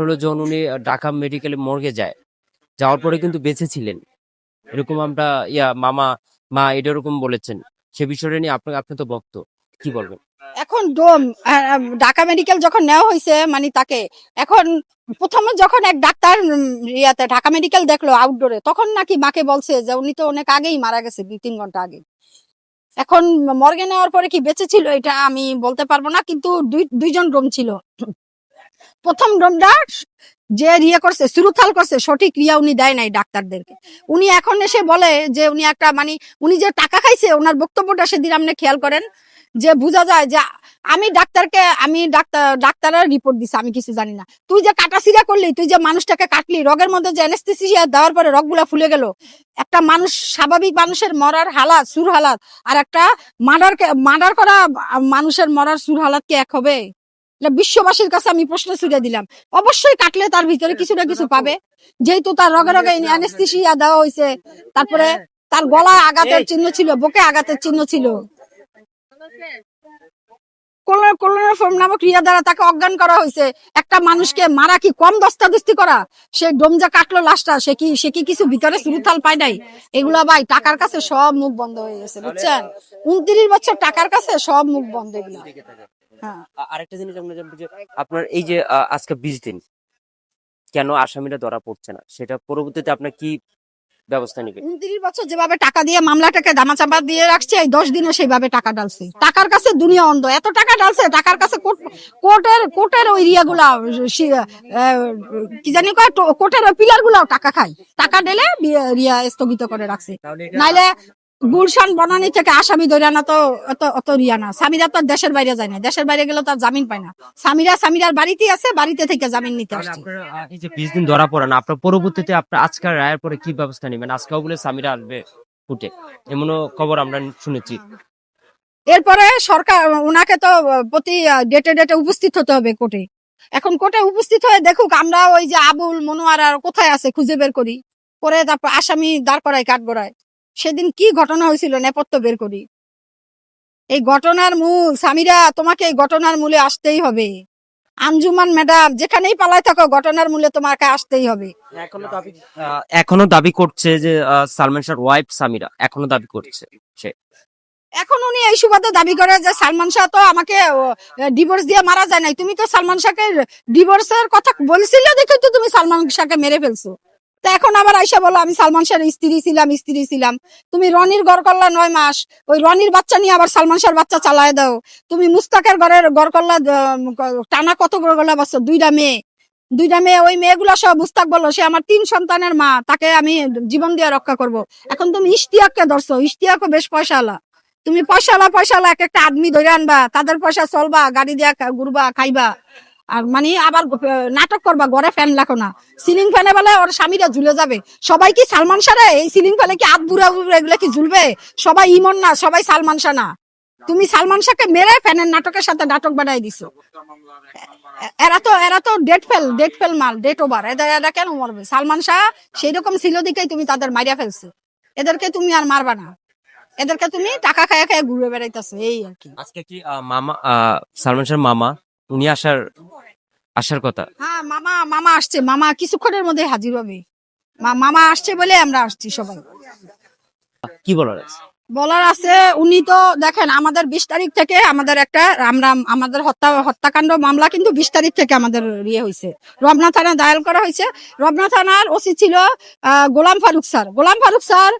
হলো যখন উনি ঢাকা মেডিকেলে মর্গে যায়। যাওয়ার পরে কিন্তু বেঁচে ছিলেন এরকম আমরা ইয়া মামা মা এটা এরকম বলেছেন। সে বিষয়টা নিয়ে আপনি আপনি তো বক্ত কি বলবেন? এখন আহ, ঢাকা মেডিকেল যখন নেওয়া হয়েছে মানে তাকে এখন প্রথমে যখন এক ডাক্তার ইয়াতে ঢাকা মেডিকেল দেখল আউটডোরে তখন নাকি মাকে বলছে যে উনি তো অনেক আগেই মারা গেছে দুই তিন ঘণ্টা আগে। এখন মর্গে নেওয়ার পরে কি বেঁচে ছিল এটা আমি বলতে পারব না কিন্তু দুই দুইজন ডোম ছিল। প্রথম ডোমটা যে ইয়ে করছে, সুরুথাল করছে, সঠিক রিয়া উনি দেয় নাই ডাক্তারদেরকে। উনি এখন এসে বলে যে উনি একটা মানে উনি যে টাকা খাইছে, ওনার বক্তব্যটা সেদিন আপনি খেয়াল করেন, যে বোঝা যায় যে আমি ডাক্তারকে, আমি ডাক্তার, ডাক্তারের রিপোর্ট দিছি, আমি কিছু জানি না। তুই যে কাটাছিরা করলি, তুই যে মানুষটাকে কাটলি, রগের মধ্যে যে অ্যানেস্থেসিয়া দেওয়ার পরে রগগুলা ফুলে গেল, একটা মানুষ, স্বাভাবিক মানুষের মরার হালাত, সুর হালাত, আর একটা মার্ডার মার্ডার করা মানুষের মরার সুর হালাত কি এক হবে? বিশ্ববাসীর কাছে আমি প্রশ্ন ছুড়ে দিলাম। অবশ্যই কাটলে তার ভিতরে কিছু না কিছু পাবে। যেহেতু তার রগে রগে অ্যানেস্থেসিয়া দেওয়া হয়েছে তারপরে তার গলায় আঘাতের চিহ্ন ছিল বুকে আঘাতের চিহ্ন ছিল। ফর্ম নামক ক্রিয়া দ্বারা তাকে অজ্ঞান করা হয়েছে। একটা মানুষকে মারা কি কম দস্তাদস্তি করা? সে ডোমজা কাটলো লাশটা সে কি সে কি কিছু ভিতরে সুরুথাল পায় নাই? এগুলা ভাই টাকার কাছে সব মুখ বন্ধ হয়ে গেছে বুঝছেন? উনত্রিশ বছর টাকার কাছে সব মুখ বন্ধ এগুলা। হ্যাঁ আরেকটা জিনিস আমরা জানব যে আপনার এই যে আজকে বিশ দিন কেন আসামিরা ধরা পড়ছে না? সেটা পরবর্তীতে আপনার কি ব্যবস্থা নেবে উনত্রিশ বছর যেভাবে টাকা দিয়ে মামলাটাকে দামাচাপা দিয়ে রাখছে এই দশ দিনে সেইভাবে টাকা ডালছে টাকার কাছে দুনিয়া অন্ধ। এত টাকা ডালছে টাকার কাছে কোর্ট- কোর্টের কোর্টের ওই ইয়া গুলা কি জানি কয় কোর্টের ওই পিলার গুলাও টাকা খায়। টাকা দিলে রিয়া স্থগিত করে রাখছে। নাইলে গুলশান বনানি থেকে আসামি ধরে না তো অত অত রিয়া না। স্বামীরা তো দেশের বাইরে যায় না। দেশের বাইরে গেলে তার জামিন পায় না। স্বামীরা স্বামীরার বাড়িতেই আছে বাড়িতে থেকে জামিন নিতে আসছে। এই যে বিশ দিন ধরা পড়ে না আপনার পরবর্তীতে আপনার আজকের রায়ের পরে কি ব্যবস্থা নেবেন? আজকেও বলে সামিরা আসবে ফুটে এমনও খবর আমরা শুনেছি। এরপরে সরকার ওনাকে তো প্রতি ডেটে ডেটে উপস্থিত হতে হবে কোর্টে। এখন কোর্টে উপস্থিত হয়ে দেখুক আমরা ওই যে আবুল মনোয়ার আর কোথায় আছে খুঁজে বের করি। পরে তারপর আসামি দাঁড় করায় কাঠ গড়ায় সেদিন কি ঘটনা হয়েছিল নেপথ্য বের করি। এই ঘটনার মূল সামিরা তোমাকে এই ঘটনার মূলে আসতেই হবে। আঞ্জুমান ম্যাডাম যেখানেই পালায় থাকো ঘটনার মূলে তোমাকে আসতেই হবে। এখনও দাবি এখনও দাবি করছে যে সালমান শাহর ওয়াইফ সামিরা এখনও দাবি করছে সে। এখন উনি এই সুবাদে দাবি করে যে সালমান শাহ তো আমাকে ডিভোর্স দিয়ে মারা যায় নাই। তুমি তো সালমান শাহকে ডিভোর্সের কথা বলছিলে দেখে তো তুমি সালমান শাহকে মেরে ফেলছো। তা এখন আবার আইসা বলো, আমি সালমান শাহের স্ত্রী ছিলাম স্ত্রী ছিলাম। তুমি রনির ঘর করলা নয় মাস। ওই রনির বাচ্চা নিয়ে আবার সালমান শাহর বাচ্চা চালায় দাও। তুমি মুস্তাকের ঘরের ঘর করলা টানা কত ঘর করলা বছর? দুইটা মেয়ে। দুইটা মেয়ে, ওই মেয়েগুলা সব মুস্তাক বলল সে আমার তিন সন্তানের মা, তাকে আমি জীবন দিয়ে রক্ষা করব। এখন তুমি ইশতিয়াককে ধরছো, ইশতিয়াকও বেশ পয়সাওয়ালা। তুমি পয়সাওয়ালা পয়সাওয়ালা, এক একটা আদমি ধরে আনবা, তাদের পয়সা চলবা, গাড়ি দিয়া ঘুরবা, খাইবা। আর মানে আবার নাটক করবা, ঘরে ফ্যান লাখো না। সিলিং ফ্যানে বলে ওর স্বামীরা ঝুলে যাবে। সবাই কি সালমান শাহ এই সিলিং ফ্যানে কি আত বুড়া বুড়া এগুলো কি ঝুলবে? সবাই ইমন না, সবাই সালমান শাহ না। তুমি সালমান শাহকে মেরে ফ্যানের নাটকের সাথে নাটক বানাই দিছো। এরা তো এরা তো ডেট ফেল ডেট ফেল মাল ডেট ওভার এদের, এরা কেন মরবে? সালমান শাহ সেই রকম ছিল দিকেই তুমি তাদের মারিয়া ফেলছো। এদেরকে তুমি আর মারবা না। এদেরকে তুমি টাকা খায়া খায়া ঘুরে বেড়াইতেছো, এই আর কি। আজকে কি মামা সালমান শাহর মামা? উনি আসার আসার কথা? হ্যাঁ মামা মামা আসছে। মামা কিছুক্ষণের মধ্যে হাজির হবে। মামা আসছে বলে আমরা আসছি সবাই। কি বলার আছে? বলার আছে উনি তো দেখেন আমাদের বিশ তারিখ থেকে আমাদের একটা আমরা আমাদের হত্যা হত্যাকাণ্ড মামলা কিন্তু বিশ তারিখ থেকে আমাদের ইয়ে হয়েছে রবনা থানা দায়ের করা হয়েছে রবনা থানার ওসি ছিল গোলাম ফারুক স্যার। গোলাম ফারুক স্যার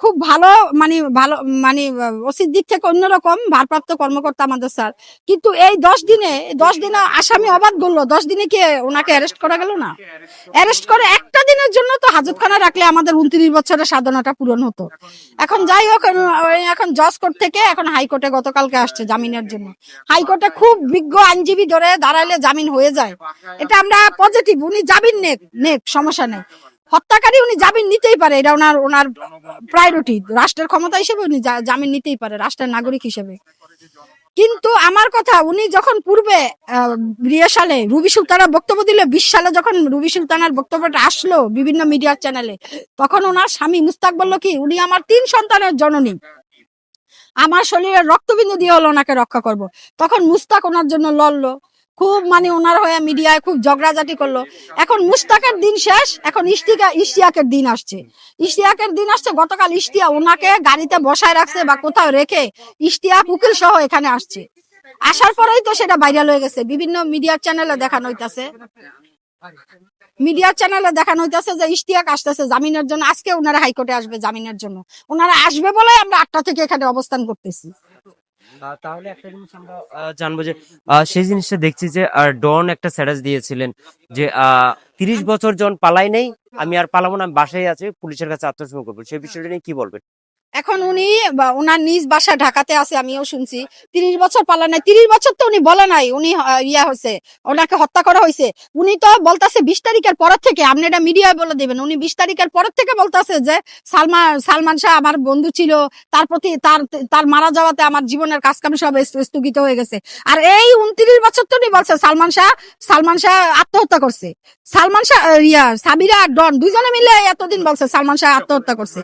খুব ভালো মানে ভালো মানে ওসির দিক থেকে অন্যরকম ভারপ্রাপ্ত কর্মকর্তা আমাদের স্যার। কিন্তু এই দশ দিনে দশ দিনে আসামি অবাদ করল। দশ দিনে কি ওনাকে অ্যারেস্ট করা গেল না? অ্যারেস্ট করে একটা দিনের জন্য তো হাজতখানা রাখলে আমাদের উনত্রিশ বছরের সাধনাটা পূরণ হতো। এখন যাই হোক, এখন জজ কোর্ট থেকে এখন হাইকোর্টে গতকালকে আসছে জামিনের জন্য। হাইকোর্টে খুব বিজ্ঞ আইনজীবী ধরে দাঁড়াইলে জামিন হয়ে যায়। এটা আমরা পজিটিভ উনি জামিন নেক নেক সমস্যা নেই। হত্যাকারী উনি জামিন নিতেই পারে, এটা ওনার ওনার প্রায়োরিটি রাষ্ট্রের ক্ষমতা হিসেবে উনি জামিন নিতেই পারে, রাষ্ট্রের নাগরিক হিসেবে। কিন্তু আমার কথা, উনি যখন পূর্বে সালে রুবি সুলতানার বক্তব্য দিল, বিশ সালে যখন রুবি সুলতানার বক্তব্যটা আসলো বিভিন্ন মিডিয়ার চ্যানেলে তখন ওনার স্বামী মুস্তাক বলল কি, উনি আমার তিন সন্তানের জননী। আমার শরীরের রক্তবিন্দু দিয়ে হলো ওনাকে রক্ষা করব। তখন মুস্তাক ওনার জন্য লড়লো। খুব মানে ওনার হয়ে মিডিয়ায় খুব ঝগড়াঝাটি করল। এখন মুস্তাকের দিন শেষ, এখন ইশতিকা, ইশতিয়াকের দিন আসছে। ইশতিয়াকের দিন আসছে, গতকাল ইশতিয়া ওনাকে গাড়িতে বসায় রাখছে বা কোথাও রেখে ইশতিয়াক উকিল সহ এখানে আসছে। আসার পরেই তো সেটা ভাইরাল হয়ে গেছে। বিভিন্ন মিডিয়ার চ্যানেলে দেখানো হইতাছে। মিডিয়ার চ্যানেলে দেখানো হইতাছে যে ইশতিয়াক আসতেছে জামিনের জন্য। আজকে ওনারা হাইকোর্টে আসবে জামিনের জন্য। ওনারা আসবে বলে আমরা আটটা থেকে এখানে অবস্থান করতেছি। তাহলে একটা জিনিস আমরা জানব যে সেই জিনিসটা দেখছি যে ডন একটা স্ট্যাটাস দিয়েছিলেন যে তিরিশ বছর জন পালাই নেই, আমি আর পালাবো না বাসায় আছে, পুলিশের কাছে আত্মসমর্পণ করব। সেই বিষয়টা নিয়ে কি বলবেন? এখন উনি বা ওনার নিজ বাসা ঢাকাতে আছে আমিও শুনছি। তিরিশ বছর পালা নাই। তিরিশ বছর তো উনি বলে নাই উনি ইয়া হয়েছে ওনাকে হত্যা করা হয়েছে। উনি তো বলতাছে বিশ তারিখের পরের থেকে আপনি এটা মিডিয়ায় বলে দেবেন। উনি বিশ তারিখের পরের থেকে বলতাছে যে সালমান সালমান শাহ আমার বন্ধু ছিল তার প্রতি তার তার মারা যাওয়াতে আমার জীবনের কাজকাম সব স্থগিত হয়ে গেছে। আর এই উনত্রিশ বছর তো উনি বলছে সালমান শাহ সালমান শাহ আত্মহত্যা করছে। সালমান শাহ ইয়া সাবিরা আর ডন দুজনে মিলে এতদিন বলছে সালমান শাহ আত্মহত্যা করছে।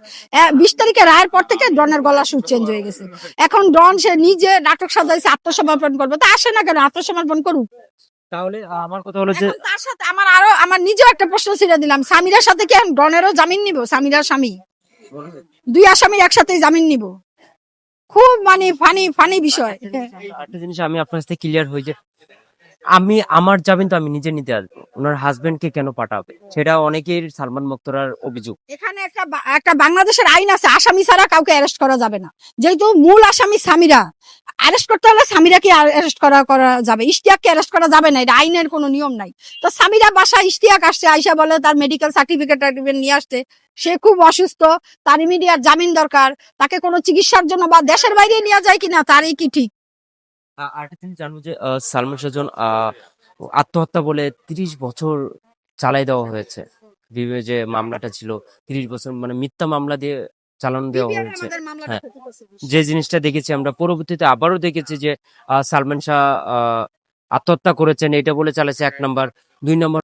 বিশ তারিখে রায়ের পর থেকে ডনের গলা সুর চেঞ্জ হয়ে গেছে। এখন ডন সে নিজে নাটক সাজাইছে আত্মসমর্পণ করবে। তা আসে না কেন? আত্মসমর্পণ করুক। তাহলে আমার কথা হলো যে তার সাথে আমার আরও আমার নিজেও একটা প্রশ্ন ছিঁড়ে দিলাম। সামিরার সাথে কি ডনেরও জামিন নিব? সামিরার স্বামী। দুই আসামির একসাথে জামিন নিব? খুব মানে ফানি ফানি বিষয়। একটা জিনিস আমি আপনার সাথে ক্লিয়ার হই যে আমি, আমার যাবেন তো আমি নিজে নিতে আসব ওনার হাজবেন্ড কে কেন পাঠাবে? সেটা অনেকের সালমান মুক্তরার অভিযোগ। এখানে একটা একটা বাংলাদেশের আইন আছে, আসামি ছাড়া কাউকে অ্যারেস্ট করা যাবে না। যেহেতু মূল আসামি সামিরা অ্যারেস্ট করতে হলে সামিরাকে অ্যারেস্ট করা করা যাবে। ইশতিয়াককে অ্যারেস্ট করা যাবে না, এটা আইনের কোনো নিয়ম নাই। তো সামিরা বাসা ইশতিয়াক আসছে, আইসা বলে তার মেডিকেল সার্টিফিকেট টার্টিফিকেট নিয়ে আসতে সে খুব অসুস্থ, তার ইমিডিয়েট জামিন দরকার, তাকে কোনো চিকিৎসার জন্য বা দেশের বাইরে নিয়ে যায় কিনা, তারই কি ঠিক? আরেকটা জিনিস জানব যে সালমান শাহজন আত্মহত্যা বলে তিরিশ বছর চালাই দেওয়া হয়েছে। যে মামলাটা ছিল তিরিশ বছর মানে মিথ্যা মামলা দিয়ে চালানো দেওয়া হয়েছে। হ্যাঁ। যে জিনিসটা দেখেছি আমরা পরবর্তীতে আবারও দেখেছি যে সালমান শাহ আহ, আত্মহত্যা করেছেন এটা বলে চালাচ্ছে এক নম্বর। দুই নম্বর